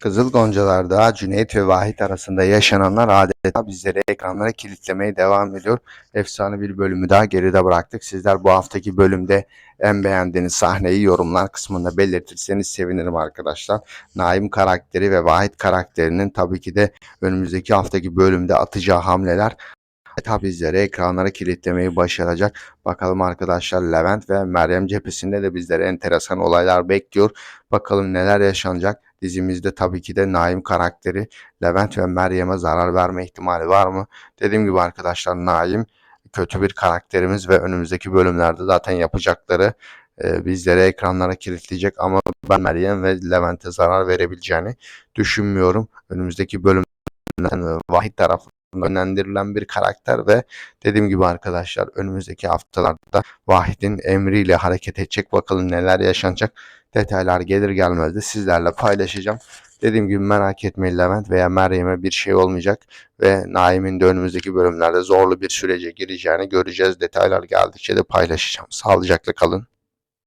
Kızıl Goncalar'da Cüneyt ve Vahit arasında yaşananlar adeta bizleri ekranlara kilitlemeye devam ediyor. Efsane bir bölümü daha geride bıraktık. Sizler bu haftaki bölümde en beğendiğiniz sahneyi yorumlar kısmında belirtirseniz sevinirim arkadaşlar. Naim karakteri ve Vahit karakterinin tabii ki de önümüzdeki haftaki bölümde atacağı hamleler bizleri ekranlara kilitlemeyi başaracak. Bakalım arkadaşlar Levent ve Meryem cephesinde de bizlere enteresan olaylar bekliyor. Bakalım neler yaşanacak. Dizimizde tabii ki de Naim karakteri Levent ve Meryem'e zarar verme ihtimali var mı? Dediğim gibi arkadaşlar Naim kötü bir karakterimiz ve önümüzdeki bölümlerde zaten yapacakları e, bizlere ekranlara kilitleyecek ama ben Meryem ve Levent'e zarar verebileceğini düşünmüyorum. Önümüzdeki bölümlerden e, Vahit tarafından yönlendirilen bir karakter ve dediğim gibi arkadaşlar önümüzdeki haftalarda Vahit'in emriyle hareket edecek bakalım neler yaşanacak. Detaylar gelir gelmez de sizlerle paylaşacağım. Dediğim gibi merak etmeyin Levent veya Meryem'e bir şey olmayacak ve Naim'in de önümüzdeki bölümlerde zorlu bir sürece gireceğini göreceğiz. Detaylar geldikçe de paylaşacağım. Sağlıcakla kalın.